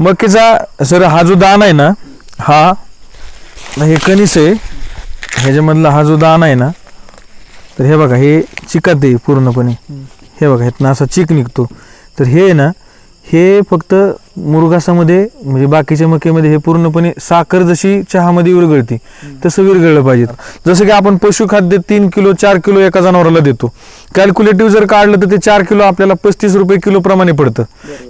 मकीचा sir हा जो दान आहे ना हा हे कणीस आहे. ह्याच्यामधला हा जो दान आहे ना तर हे बघा हे चिकात आहे पूर्णपणे. हे बघा ह्यातनं असा चिक निघतो. तर हे आहे ना हे फक्त मुरघासामध्ये म्हणजे बाकीच्या मकेमध्ये हे पूर्णपणे साखर जशी चहामध्ये विरघळते तसं विरघळलं पाहिजे. जसं की आपण पशुखाद्य तीन किलो चार किलो एका जनावराला देतो. कॅल्क्युलेटिव्ह जर काढलं तर ते चार किलो आपल्याला पस्तीस रुपये किलो प्रमाणे पडतं.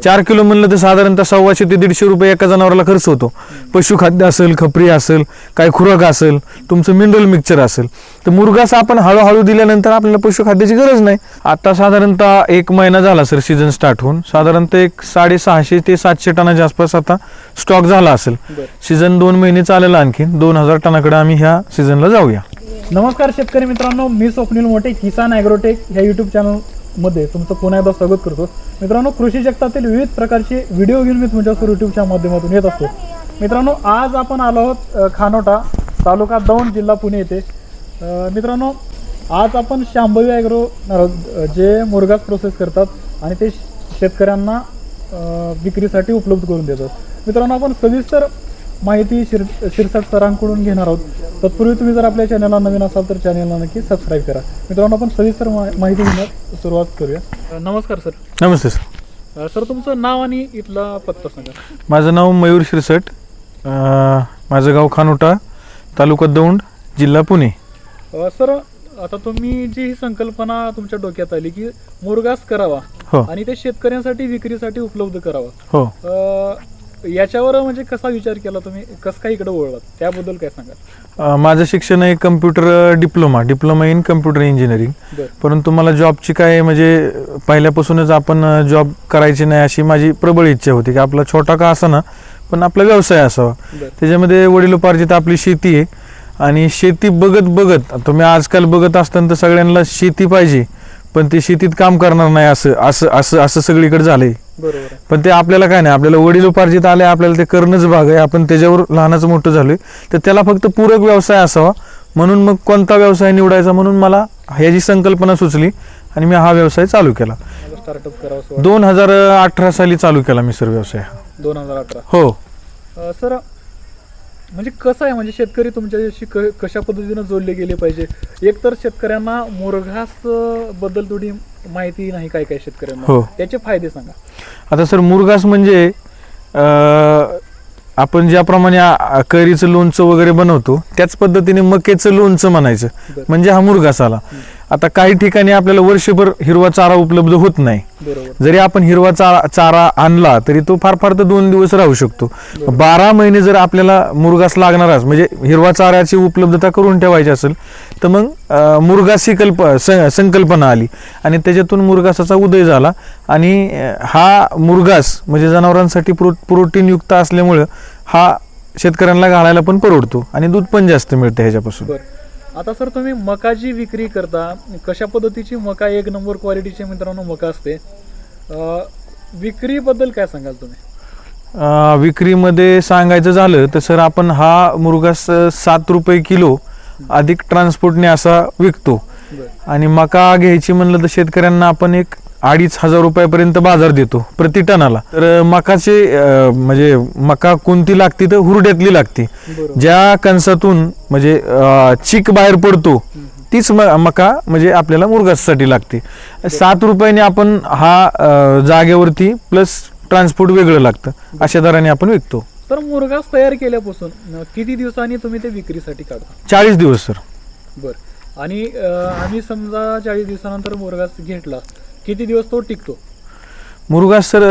चार किलो म्हणलं तर साधारणतः सव्वाशे ते दीडशे रुपये एका जनावराला खर्च होतो. पशुखाद्य असेल खपरी असेल काय खुराक असेल तुमचं मिनरल मिक्सचर असेल. तर मुरघास आपण हळूहळू दिल्यानंतर आपल्याला पशुखाद्याची गरज नाही. आता साधारणतः एक महिना झाला सर सीझन स्टार्ट होऊन. साधारणतः एक साडेसहाशे ते सातशे टनाच्या आसपास आता स्टॉक झाला असेल. सीझन दोन महिने चालेल आणखी दोन हजार टनाकडे आम्ही ह्या सीझनला जाऊया. नमस्कार शेतकरी मित्रांनो मी स्वप्नील मोठे किसान ॲग्रोटेक ह्या यूट्यूब चॅनलमध्ये तुमचं पुन्हा एकदा स्वागत करतो. मित्रांनो कृषी जगतातील विविध प्रकारचे व्हिडिओ घेऊन मी तुमच्यासोबत यूट्यूबच्या माध्यमातून येत असतो. मित्रांनो आज आपण आलो आहोत खानोटा तालुका दौंड जिल्हा पुणे येथे. मित्रांनो आज आपण शांभवी ॲग्रो जे मुरगास प्रोसेस करतात आणि ते शेतकऱ्यांना विक्रीसाठी उपलब्ध करून देतात मित्रांनो आपण सविस्तर माहिती शिर शिरसाट सरांकडून घेणार आहोत. तत्पूर्वी तुम्ही जर आपल्या चॅनलला नवीन असाल तर चॅनलला नक्की सबस्क्राईब करा. मित्रांनो आपण सविस्तर मा- माहिती घेण्यास सुरुवात करूया. नमस्कार सर. नमस्ते सर. अ, सर तुमचं नाव आणि इथला पत्ता सांगा. माझं नाव मयूर शिरसट. अं, माझं गाव खानोटा तालुका दौंड जिल्हा पुणे. अ, सर आता तुम्ही जी ही संकल्पना तुमच्या डोक्यात आली की मुरगास करावा हो. आणि ते शेतकऱ्यांसाठी विक्रीसाठी उपलब्ध करावा. हो. अ, याच्यावर म्हणजे कसा विचार केला तुम्ही? कसं काय इकडे वळलात? त्याबद्दल काय सांगा माझं शिक्षण आहे computer diploma. Diploma in computer engineering. परंतु मला जॉबची काय म्हणजे पहिल्यापासूनच आपण जॉब करायची नाही अशी माझी प्रबळ इच्छा होती की आपला छोटा का असा ना पण आपला व्यवसाय असावा. त्याच्यामध्ये वडिलोपार्जित आपली शेती आहे. आणि शेती बघत बघत तुम्ही आजकाल बघत असताना तर सगळ्यांना शेती पाहिजे. पण ते शेतीत काम करणार नाही असं असं असं असं सगळीकडे झालंय. बरोबर. पण ते आपल्याला काय नाही आपल्याला वडिलोपार्जित आले आपल्याला ते करणंच भाग आहे. आपण त्याच्यावर लहानाचं मोठं झालोय. तर त्याला फक्त पूरक व्यवसाय असावा. म्हणून मग कोणता व्यवसाय निवडायचा म्हणून मला ह्याची संकल्पना सुचली आणि मी हा व्यवसाय चालू केला. स्टार्टअप करावं. दोन हजार अठरा साली चालू केला मी सर व्यवसाय हा. दोन हजार अठरा. हो. सर म्हणजे कसं आहे म्हणजे शेतकरी तुमच्याशी क कशा पद्धतीनं जोडले गेले पाहिजे? एक तर शेतकऱ्यांना मोरघासबद्दल थोडी माहिती नाही काय काय शेतकऱ्यांना. हो. त्याचे फायदे सांगा. आता सर मुरघास म्हणजे अं, आपण ज्याप्रमाणे आ- आ- कैरीचं लोणचं वगैरे बनवतो त्याच पद्धतीने मकेचं लोणचं म्हणायचं. बरं. म्हणजे हा मुरघास आला. आता काही ठिकाणी आपल्याला वर्षभर हिरवा चारा उपलब्ध होत नाही. जरी आपण हिरवा चारा चारा आणला तरी तो फार फार तर दोन दिवस राहू शकतो. बारा महिने जर आपल्याला मुरगास लागणारच म्हणजे हिरवा चाऱ्याची उपलब्धता करून ठेवायची असेल तर मग मुरगास कल्प संकल्पना आली. आणि त्याच्यातून मुरगासाचा उदय झाला. आणि हा मुरगास म्हणजे जनावरांसाठी प्रो प्रोटीनयुक्त असल्यामुळं हा शेतकऱ्यांना घालायला पण परवडतो. आणि दूध पण जास्त मिळतं ह्याच्यापासून. आता सर तुम्ही मकाची विक्री करता. कशा पद्धतीची मका एक नंबर क्वालिटीची मित्रांनो मका असते. विक्रीबद्दल काय सांगाल तुम्ही? अं, विक्रीमध्ये सांगायचं झालं तर सर आपण हा मुरगास अं, सात रुपये किलो अधिक ट्रान्सपोर्टने असा विकतो. बर. आणि मका घ्यायची म्हणलं तर शेतकऱ्यांना आपण एक अडीच हजार रुपयापर्यंत बाजार देतो प्रति टनाला. तर मकाचे म्हणजे मका कोणती लागती तर हुरड्यातली लागते. ज्या कणसातून म्हणजे चीक बाहेर पडतो तीच म- मका म्हणजे आपल्याला मुरगासाठी लागते. सात रुपयाने आपण हा जागेवरती प्लस ट्रान्सपोर्ट वेगळं लागतं अशा दराने आपण विकतो. तर मुरघास तयार केल्यापासून किती दिवसांनी तुम्ही ते विक्रीसाठी काढता? चाळीस दिवस सर. बर. आणि आम्ही समजा चाळीस दिवसानंतर मुरघास घेतला किती दिवस तो टिकतो? मुरगास सर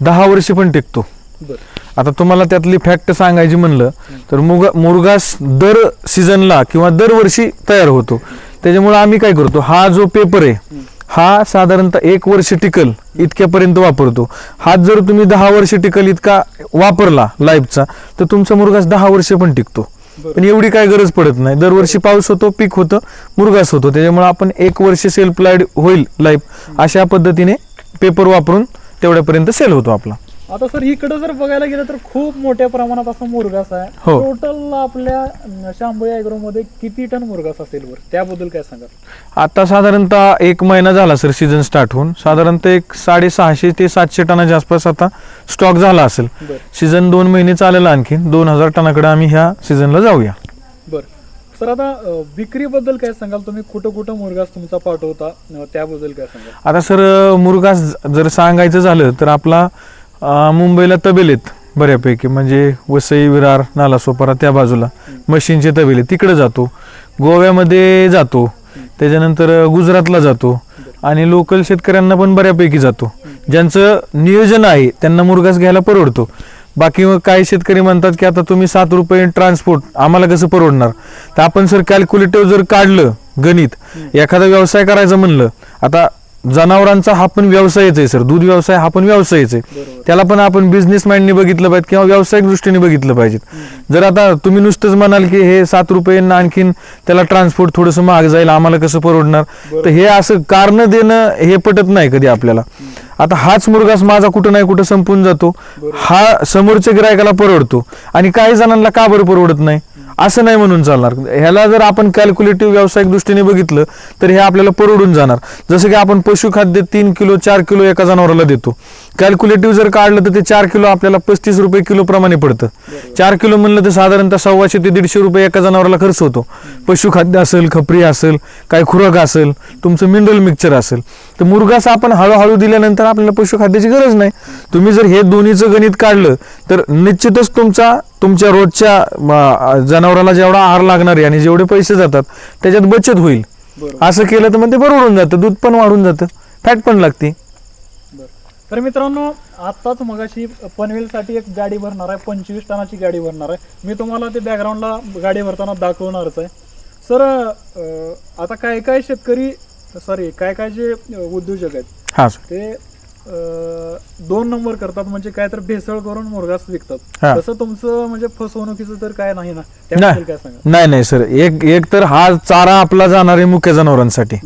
दहा वर्ष पण टिकतो. आता तुम्हाला त्यातली फॅक्ट सांगायची म्हणलं तर मुग मुरगास दर सीझनला किंवा दरवर्षी तयार होतो. त्याच्यामुळे आम्ही काय करतो हा जो पेपर आहे हा साधारणतः एक वर्ष टिकल इतक्यापर्यंत वापरतो. हा जर तुम्ही दहा वर्ष टिकल इतका वापरला लाईफचा तर तुमचा मुरगास दहा वर्ष पण टिकतो. पण एवढी काय गरज पडत नाही. दरवर्षी पाऊस होतो पीक होतं मुरगास होतो. त्याच्यामुळे आपण एक वर्ष सेल्फ लाईड होईल लाईफ अशा पद्धतीने पेपर वापरून तेवढ्यापर्यंत सेल होतो आपला. आता सर इकडे जर बघायला गेलं तर खूप मोठ्या प्रमाणात असा मुरगास आहे. हो. टोटल आपल्या शांभई अॅग्रो मध्ये किती टन मुरगास असेल वर त्याबद्दल काय सांगाल? आता साधारणतः एक महिना झाला सर सीझन स्टार्ट होऊन. साधारणतः एक साडेसहाशे ते सातशे टनाच्या आसपास आता स्टॉक झाला असेल. बर. सीझन दोन महिने चालेल आणखी दोन हजार टनाकडे आम्ही ह्या सीझनला जाऊया. बर. सर आता अं, विक्रीबद्दल काय सांगाल तुम्ही? कुठं कुठं मुरगास तुमचा पाठवता? अं, त्याबद्दल काय सांगाल? आता सर मुरगास जर सांगायचं झालं तर आपला मुंबईला तबेल आहेत बऱ्यापैकी. म्हणजे वसई विरार नालासोपारा त्या बाजूला. मशीनचे तबेले तिकडे जातो. गोव्यामध्ये जातो. त्याच्यानंतर गुजरातला जातो. आणि लोकल शेतकऱ्यांना पण बऱ्यापैकी जातो. ज्यांचं नियोजन आहे त्यांना मुरगास घ्यायला परवडतो. बाकी मग काही शेतकरी म्हणतात की आता तुम्ही सात रुपये ट्रान्सपोर्ट आम्हाला कसं परवडणार? तर आपण सर कॅल्क्युलेटिव्ह जर काढलं गणित एखादा व्यवसाय करायचं म्हणलं आता जनावरांचा हा पण व्यवसायच आहे सर. दूध व्यवसाय हा पण व्यवसायच आहे. त्याला पण आपण बिझनेस माइंडने बघितलं पाहिजे किंवा व्यावसायिक दृष्टीने बघितलं पाहिजे. जर आता तुम्ही नुसतंच म्हणाल की हे सात रुपयांना आणखीन त्याला ट्रान्सपोर्ट थोडंसं महाग जाईल आम्हाला कसं परवडणार? तर हे असं कारण देणं हे पटत नाही कधी आपल्याला. आता हाच मुरगास माझा कुठं नाही कुठं संपून जातो. हा समोरच्या गिरायकाला परवडतो. आणि काही जणांना का बरं परवडत नाही? असं नाही म्हणून चालणार. ह्याला जर आपण कॅल्क्युलेटिव्ह व्यावसायिक दृष्टीने बघितलं तर हे आपल्याला परवडून जाणार. जसं की आपण पशुखाद्य तीन किलो चार किलो एका जनावराला देतो. कॅल्क्युलेटिव्ह जर काढलं तर ते चार किलो आपल्याला पस्तीस रुपये किलो प्रमाणे पडतं. चार किलो म्हणलं तर साधारणतः सव्वाशे ते दीडशे रुपये एका जनावराला खर्च होतो. पशुखाद्य असेल खपरी असेल काही खुराक असेल तुमचं मिनरल मिक्सचर असेल. तर मुरगास आपण हळूहळू दिल्यानंतर आपल्याला पशुखाद्याची गरज नाही. तुम्ही जर हे दोन्हीचं गणित काढलं तर निश्चितच तुमचा तुमच्या रोजच्या जनावराला जेवढा आहार लागणार आहे आणि जेवढे पैसे जातात त्याच्यात बचत होईल. बरोबर. असं केलं तर मग ते परवडून जातं दूध पण वाढून जातं फॅट पण लागते. तर मित्रांनो आत्ताच मगाशी पनवेलसाठी एक गाडी भरणार आहे पंचवीस टनाची गाडी भरणार आहे. मी तुम्हाला ते बॅकग्राऊंडला गाडी भरताना दाखवणारच आहे. सर आता काय काय शेतकरी सॉरी काय काय जे उद्योजक आहेत हा ते दोन नंबर करतात म्हणजे काय तर भेसळ करून मुरगास विकतात. तसं तुमचं म्हणजे फसवणुकीचं तर काय नाही ना? त्याबद्दल काय सांगा नाही नाही सर. एक एक तर हा चारा आपला जाणार आहे मुख्य जनावरांसाठी.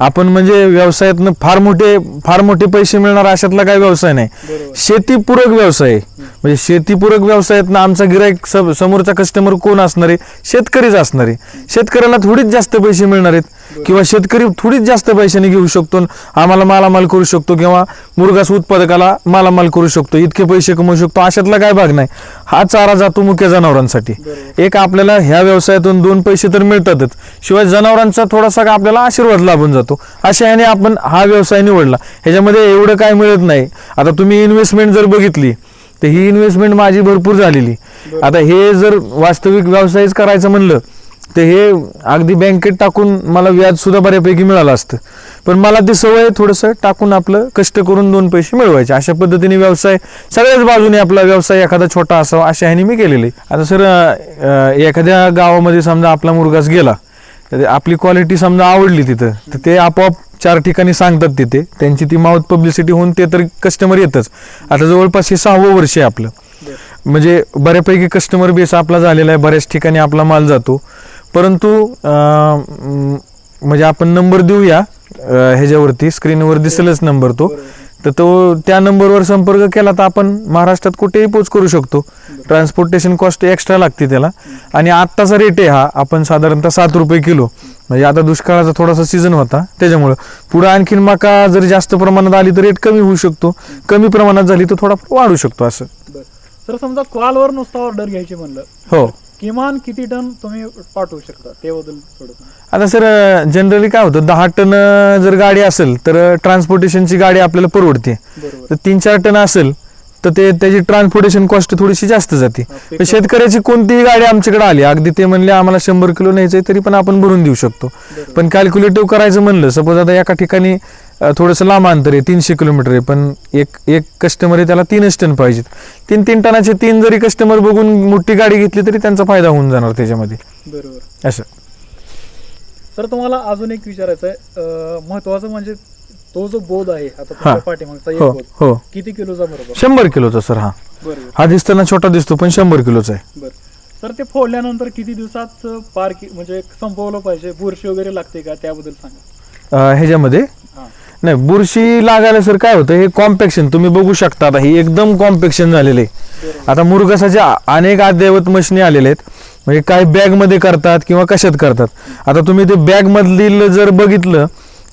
आपण म्हणजे व्यवसायातनं फार मोठे फार मोठे पैसे मिळणार अशातला काही व्यवसाय नाही. शेतीपूरक व्यवसाय. म्हणजे शेतीपूरक व्यवसायातनं आमचा गिराईक समोरचा कस्टमर कोण असणार? आहे शेतकरीच असणार. आहे शेतकऱ्याला थोडीच जास्त पैसे मिळणार आहेत. किंवा शेतकरी थोडीच जास्त पैशाने घेऊ शकतो आम्हाला मालामाल करू शकतो किंवा मुरगास उत्पादकाला मालामाल करू शकतो इतके पैसे कमवू शकतो अशातला काय भाग नाही. हा चारा जातो मुख्य जनावरांसाठी. एक आपल्याला ह्या व्यवसायातून दोन पैसे तर मिळतातच. शिवाय जनावरांचा थोडासा का आपल्याला आशीर्वाद लाभून जातो. अशा ह्याने आपण हा व्यवसाय निवडला. ह्याच्यामध्ये एवढं काय मिळत नाही. आता तुम्ही इन्व्हेस्टमेंट जर बघितली तर ही इन्व्हेस्टमेंट माझी भरपूर झालेली. आता हे जर वास्तविक व्यवसायच करायचं म्हणलं तर हे अगदी बँकेत टाकून मला व्याज सुद्धा बऱ्यापैकी मिळालं असतं. पण मला ती सवय थोडंसं टाकून आपलं कष्ट करून दोन पैसे मिळवायचे. अशा पद्धतीने व्यवसाय सगळ्याच बाजूने आपला व्यवसाय एखादा छोटा असावा अशा ह्याने मी केलेले. आता सर एखाद्या गावामध्ये समजा आपला मुरगास गेला तर आपली क्वालिटी समजा आवडली तिथं तर ते आपोआप चार ठिकाणी सांगतात तिथे. त्यांची ती माउथ पब्लिसिटी होऊन ते तर कस्टमर येतच. आता जवळपास हे सहावं वर्ष आहे आपलं. म्हणजे बऱ्यापैकी कस्टमर बेस आपला झालेला आहे. बऱ्याच ठिकाणी आपला माल जातो. परंतु म्हणजे आपण नंबर देऊया ह्याच्यावरती स्क्रीनवर दिसेलच नंबर तो. तर तो त्या नंबरवर संपर्क केला तर आपण महाराष्ट्रात कुठेही पोच करू शकतो. ट्रान्सपोर्टेशन कॉस्ट एक्स्ट्रा लागते त्याला. आणि आत्ताचा रेट आहे हा आपण साधारणतः सात रुपये किलो. म्हणजे आता दुष्काळाचा थोडासा सीझन होता त्याच्यामुळं. पुढे आणखीन मका जर जास्त प्रमाणात आली तर रेट कमी होऊ शकतो. कमी प्रमाणात झाली तर थोडा वाढू शकतो असं. तर समजा कॉलवर नुसता ऑर्डर घ्यायची म्हणलं. हो. किमान किती टन तुम्ही पाठवू शकता? त्याबद्दल थोडं सांगा. आता सर जनरली काय होतं दहा टन जर गाडी असेल तर ट्रान्सपोर्टेशनची गाडी आपल्याला परवडते. बरोबर. तर तीन चार टन असेल तर ते त्याची ट्रान्सपोर्टेशन कॉस्ट थोडीशी जास्त जाते. तर शेतकऱ्याची कोणतीही गाडी आमच्याकडे आली अगदी ते म्हणले आम्हाला शंभर किलो न्यायचंय तरी पण आपण भरून देऊ शकतो. पण कॅल्क्युलेटिव्ह करायचं म्हणलं सपोज आता एका ठिकाणी थोडंसं लांब अंतर आहे तीनशे किलोमीटर आहे पण एक एक कस्टमर आहे त्याला तीनच टन पाहिजेत. तीन तीन टनाचे तीन जरी कस्टमर बघून मोठी गाडी घेतली तरी त्यांचा फायदा होऊन जाणार त्याच्यामध्ये. बरोबर. असं. सर तुम्हाला अजून एक विचारायचं आहे. महत्वाचं म्हणजे तो जो बोध आहे आता हा. तुमच्या पाठीमागचा एक हो बोध हो. किती किलोचा बरोबर? शंभर किलोचा सर हा. बरोबर. हा दिसताना छोटा दिसतो पण शंभर किलोचा आहे. बर. सर ते फोडल्यानंतर किती दिवसात पार कि- म्हणजे संपवलं पाहिजे? बुरशी वगैरे लागते का? त्याबद्दल सांगा. अं, ह्याच्यामध्ये नाही बुरशी लागायला सर काय होतं? हे कॉम्पॅक्शन तुम्ही बघू शकता आता ही एकदम कॉम्पॅक्शन झालेलं आता मुरगासाच्या अनेक अद्ययावत मशिनी आलेल्या आहेत. म्हणजे काय बॅगमध्ये करतात किंवा कशात करतात? आता तुम्ही ते बॅगमधील जर बघितलं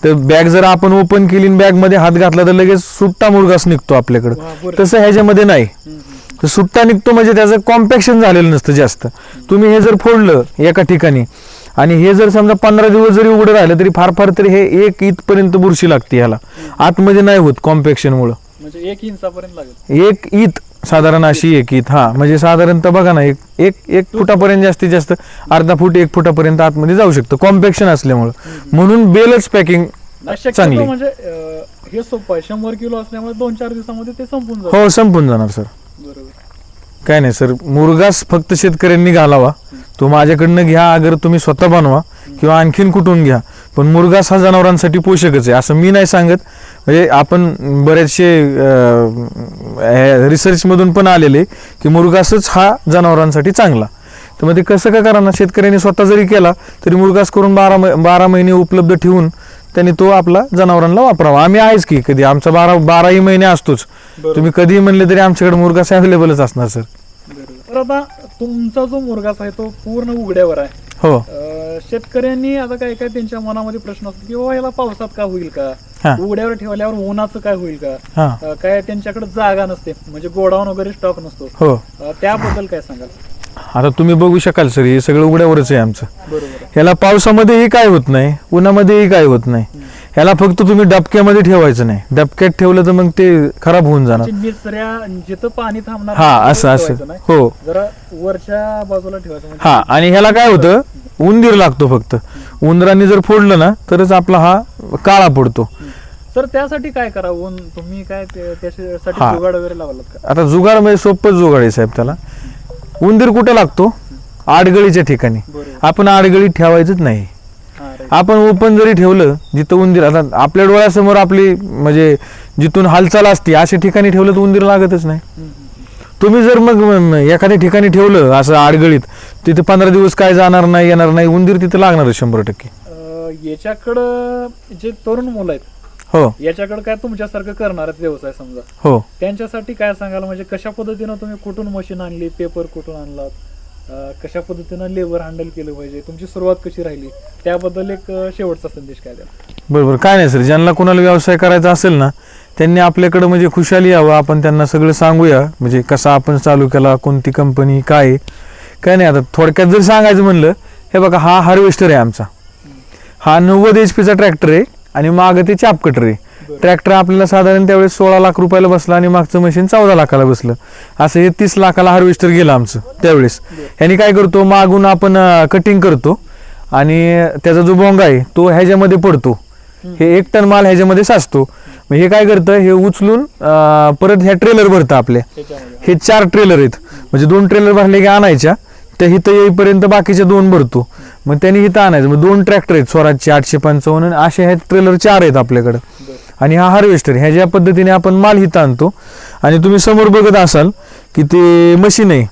तर बॅग जर आपण ओपन केली बॅगमध्ये हात घातला तर लगेच सुट्टा मुरगास निघतो आपल्याकडं. तसं ह्याच्यामध्ये नाही. सुट्टा निघतो म्हणजे त्याचं कॉम्पॅक्शन झालेलं नसतं जास्त. तुम्ही हे जर फोडलं एका ठिकाणी आणि हे जर समजा पंधरा दिवस जरी उघडं राहिलं तरी फार फार तरी हे एक इथपर्यंत बुरशी लागते ह्याला. आतमध्ये नाही होत कॉम्पॅक्शनमुळं म्हणजे एक इंचापर्यंत लागेल. एक ईत साधारण अशी एक ईत हा. म्हणजे साधारणतः बघा ना एक एक एक फुटापर्यंत जास्तीत जास्त अर्धा फूट एक फुटापर्यंत आतमध्ये जाऊ शकतं. कॉम्पॅक्शन असल्यामुळं. म्हणून बेलच पॅकिंग चांगली. म्हणजे हे सोपं शंभर किलो असल्यामुळे दोन चार दिवसामध्ये ते संपून हो संपून जाणार सर. बरोबर. काय नाही सर. मुरगास फक्त शेतकऱ्यांनी घालावा. तो माझ्याकडनं घ्या अगर तुम्ही स्वतः बनवा किंवा आणखीन कुठून घ्या. पण मुरगास हा जनावरांसाठी पोषकच आहे. असं मी नाही सांगत. म्हणजे आपण बरेचसे रिसर्चमधून पण आलेले की मुरगासच हा जनावरांसाठी चांगला. तर मग ते कसं का करा ना शेतकऱ्यांनी स्वतः जरी केला तरी मुरगास करून बारा मै- बारा महिने उपलब्ध ठेवून त्यांनी तो आपला जनावरांना वापरावा. आम्ही आहेच की कधी. आमचा बारा बाराही महिने असतोच. बरोबर. तुम्ही कधीही म्हणले तरी आमच्याकडे मुरगास अवेलेबलच असणार सर. आता तुमचा जो मुरगास आहे तो पूर्ण उघड्यावर आहे. हो. अं, शेतकऱ्यांनी आता काय काय त्यांच्या मनामध्ये प्रश्न असतो की बाबा याला पावसात का होईल का? हा. उघड्यावर ठेवल्यावर उन्हाचं काय होईल का? हा. अं, काय त्यांच्याकडे जागा नसते म्हणजे गोडाऊन वगैरे स्टॉक नसतो. हो. अं, त्याबद्दल काय सांगाल? आता तुम्ही बघू शकाल सर हे सगळं उघड्यावरच आहे आमचं. बरोबर. ह्याला पावसामध्येही काय होत नाही उन्हामध्येही काय होत नाही. ह्याला फक्त तुम्ही डबक्यामध्ये ठेवायचं नाही. डबक्यात ठेवलं तर मग ते खराब होऊन जाणार. म्हणजे निचऱ्या जिथं पाणी थांबणार हा असं असं. हो. जरा वरच्या बाजूला ठेवायचं म्हणजे हा आणि ह्याला काय होतं? उंदीर लागतो फक्त. उंदरांनी जर फोडलं ना तरच आपला हा काळा पडतो. तर त्यासाठी काय करावं तुम्ही काय ते- त्याच्यासाठी हा. जुगाड वगैरे लावलात का? आता जुगाड म्हणजे सोपंच जुगाड आहे साहेब त्याला. उंदीर कुठे लागतो? आडगळीच्या ठिकाणी. बरोबर आपण आडगळीत ठेवायचंच नाही. आपण ओपन जरी ठेवलं जिथं उंदीर आता आपल्या डोळ्यासमोर आपली म्हणजे जिथून हालचाल असते अशा ठिकाणी ठेवलं तर उंदीर लागतच नाही. तुम्ही जर मग एखाद्या ठिकाणी ठेवलं असं आडगळीत तिथे पंधरा दिवस काय जाणार नाही येणार नाही उंदीर तिथे लागणार शंभर टक्के. याच्याकडं जे तरुण मुलं आहेत हो. याच्याकडे काय तुमच्यासारखं करणार व्यवसाय समजा? हो. त्यांच्यासाठी काय सांगाल? म्हणजे कशा पद्धतीनं तुम्ही कुठून मशीन आणली पेपर कुठून आणलात? कशा पद्धतीनं लेबर हँडल केलं पाहिजे तुमची सुरुवात कशी राहिली त्याबद्दल एक शेवटचा संदेश काय द्या बरोबर काय नाही सर ज्यांना कोणाला व्यवसाय करायचा असेल ना त्यांनी आपल्याकडं म्हणजे खुशाली यावं आपण त्यांना सगळं सांगूया म्हणजे कसा आपण चालू केला कोणती कंपनी काय आहे. काय नाही आता थोडक्यात जर सांगायचं म्हणलं हे बघा हा हार्वेस्टर आहे आमचा. हा नव्वद एच पीचा ट्रॅक्टर आहे आणि मागं ते चापकटर आहे. ट्रॅक्टर आपल्याला साधारण त्यावेळेस सोळा लाख रुपयाला बसला आणि मागचं मशीन चौदा लाखाला बसलं. असं हे तीस लाखाला हार्वेस्टर गेलं आमचं त्यावेळेस. ह्यानी काय करतो मागून आपण कटिंग करतो आणि त्याचा जो बोंगा आहे तो ह्याच्यामध्ये पडतो. हे एक टन माल ह्याच्यामध्ये साचतो. मग हे काय करतं हे उचलून परत ह्या ट्रेलर भरतं आपल्या. हे चार ट्रेलर आहेत. म्हणजे दोन ट्रेलर भरले की आणायच्या त्या हिथं येईपर्यंत बाकीचे दोन भरतो. मग त्यांनी हिथं आणायचं. मग दोन ट्रॅक्टर आहेत स्वराजचे आठशे पंचावन्न असे हे ट्रेलर चार आहेत आपल्याकडं. आणि हा हार्वेस्टर ह्या ज्या पद्धतीने आपण माल हिथं आणतो आणि तुम्ही समोर बघत असाल की ते मशीन आहे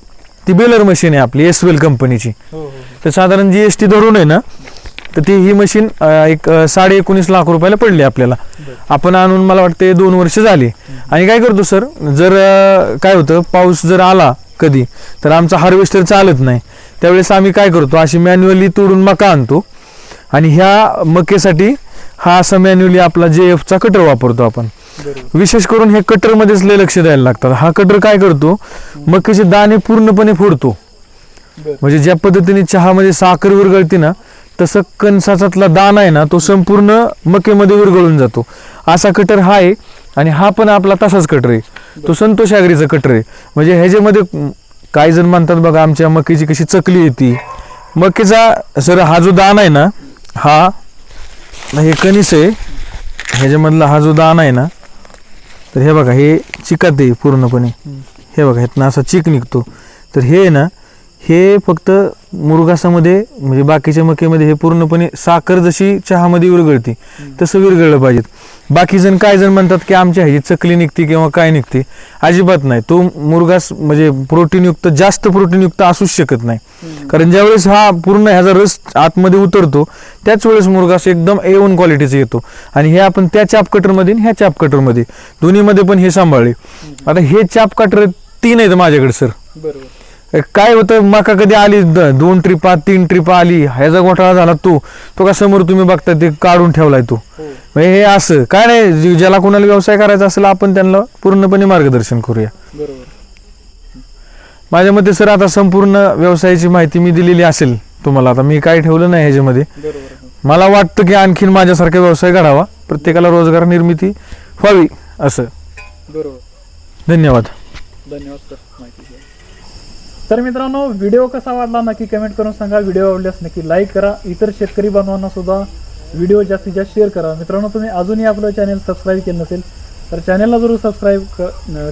ती बेलर मशीन आहे आपली एसवेल कंपनीची हो हो. तर साधारण जी एस टी धरून आहे ना तर ती ही मशीन एक साडे एकोणीस लाख रुपयाला पडली आपल्याला. आपण आणून मला वाटते दोन वर्ष झाली. आणि काय करतो सर जर काय होतं पाऊस जर आला कधी तर आमचा हार्वेस्टर चालत नाही. त्यावेळेस आम्ही काय करतो अशी मॅन्युअली तोडून मका आणतो. आणि ह्या मकेसाठी हा असा मॅन्युअली आपला जे एफचा कटर वापरतो आपण. विशेष करून हे कटर मध्येच लय लक्ष द्यायला लागतात. हा कटर काय करतो? मक्याचे दाणे पूर्णपणे फोडतो. म्हणजे ज्या पद्धतीने चहामध्ये साखर विरघळते ना तसं कणसाचातला दाना आहे ना तो संपूर्ण मकेमध्ये विरघळून जातो. असा कटर हा आहे आणि हा पण आपला तसाच कटर आहे. तो संतोष ॲग्रीचा कटर आहे. म्हणजे ह्याच्यामध्ये काही जण म्हणतात बघा आमच्या मकेची कशी चकली येते. मकेचा सर हा जो दाना आहे ना हा हे कणीस आहे ह्याच्यामधला हा जो दाना आहे ना तर हे बघा हे चिकात आहे पूर्णपणे. हे बघा ह्यातनं असा चिक निघतो. तर हे आहे ना हे फक्त मुरगासामध्ये म्हणजे बाकीच्या मकेमध्ये हे पूर्णपणे साखर जशी चहामध्ये विरघळते तसं विरघळलं पाहिजेत. बाकी जण काय जण म्हणतात की आमच्या ह्याची चकली निघते किंवा काय निघते? अजिबात नाही. तो मुरघास म्हणजे प्रोटीनयुक्त जास्त प्रोटीनयुक्त असूच शकत नाही. कारण ज्यावेळेस हा पूर्ण ह्याचा रस आतमध्ये उतरतो त्याच वेळेस मुरघास एकदम ए वन क्वालिटीचा येतो. आणि हे आपण त्या चाप कटरमध्ये ह्या चाप कटरमध्ये दोन्हीमध्ये पण हे सांभाळले. आता हे चाप कटर तीन आहेत माझ्याकडे सर बरोबर. काय होतं? मका कधी आली? द- दोन ट्रिपा तीन ट्रिपा आली. ह्याचा घोटाळा झाला तो. तो का समोर तुम्ही बघता ते काढून ठेवलाय तो. हो. म्हणजे हे असं. काय नाही जे- ज्याला कोणाला व्यवसाय करायचा असेल आपण त्यांना पूर्णपणे मार्गदर्शन करूया. बरोबर. माझ्या मते सर आता संपूर्ण व्यवसायाची माहिती मी दिलेली असेल तुम्हाला. आता मी काय ठेवलं नाही ह्याच्यामध्ये. बरोबर. मला वाटतं की आणखीन माझ्यासारखा व्यवसाय घडावा. प्रत्येकाला रोजगार निर्मिती व्हावी असं. बरोबर. धन्यवाद. धन्यवाद सर. माहिती. तर मित्रांनो व्हिडिओ कसा वाटला नक्की कमेंट करून सांगा. व्हिडिओ आवडल्यास नक्की लाईक करा. इतर शेतकरी बांधवांना सुद्धा व्हिडिओ जास्तीत जास्त शेअर करा. मित्रांनो तुम्ही अजूनही आपलं चॅनल सबस्क्राईब केलं नसेल तर चॅनलला जरूर सबस्क्राईब क-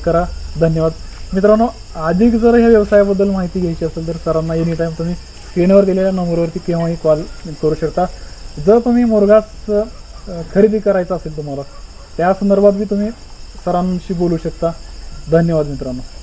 करा. धन्यवाद. मित्रांनो अधिक जर ह्या व्यवसायाबद्दल माहिती घ्यायची असेल तर सरांना एनी टाईम तुम्ही स्क्रीनवर दिलेल्या नंबरवरती केव्हाही कॉल करू शकता. जर तुम्ही मुरघास खरेदी करायचा असेल तुम्हाला त्या संदर्भात बी तुम्ही सरांशी बोलू शकता. धन्यवाद मित्रांनो.